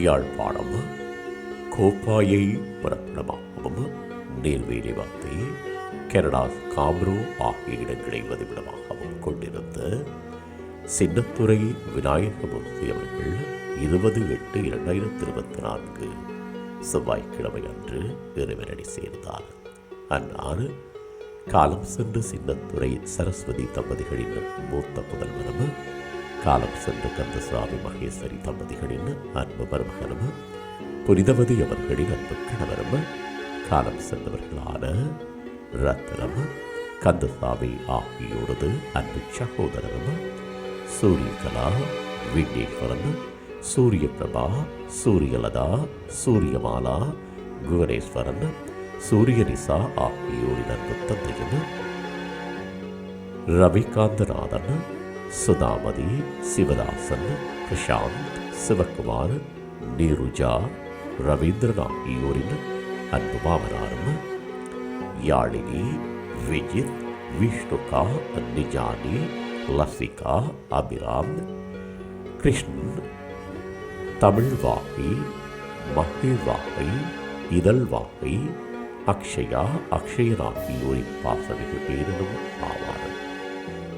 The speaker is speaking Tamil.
யாழ்ப்பாணம் கோப்பாயை பிறப்பிடமாகவும் நெல்வேலி வார்த்தை கனடா காம்ரோ ஆகிய இடங்களை வதிவிடமாகவும் கொண்டிருந்த சின்னத்துறை விநாயகமூர்த்தி அவர்கள் இருபது எட்டு இரண்டாயிரத்தி இருபத்தி நான்கு செவ்வாய்க்கிழமை அன்று இறைவனடி சேர்ந்தார். அன்னார் காலம் சென்று சின்னத்துறை சரஸ்வதி தம்பதிகளின் மூத்த புதல்வனும் காலம் சென்று கந்தசுவாமி மகேஸ்வரி தம்பதிகளின் அன்பு மருமகனும் புனிதவதி அவர்களின் அன்பு கணவரும் காலம் சென்றவர்களான ரத்னம் கந்தசாமி ஆகியோரது அன்பு சகோதரரும் சூரியகலா விக்னேஸ்வரன் சூரிய பிரபா சூரியலதா சூரியமாலா குவனேஸ்வரன் சூரியனிசா ஆகியோரின் அன்பு தந்தையும் ரவிகாந்தநாதன் சுதாமதி சிவதாசன் பிரசாந்த் சிவகுமார் நீருஜா ரவீந்திரன் ஆகியோரின் அன்பு மாமனாரும் யாழினி விஜித் விஷ்ணுகா நிஜானி லசிகா அபிராம் கிருஷ்ணன் தமிழ் வாகை மகிழ் வாகை இதழ் வாகை அக்ஷயா அக்ஷயன் ஆகியோரின் பாசமிகு பேரனும் ஆவார்கள்.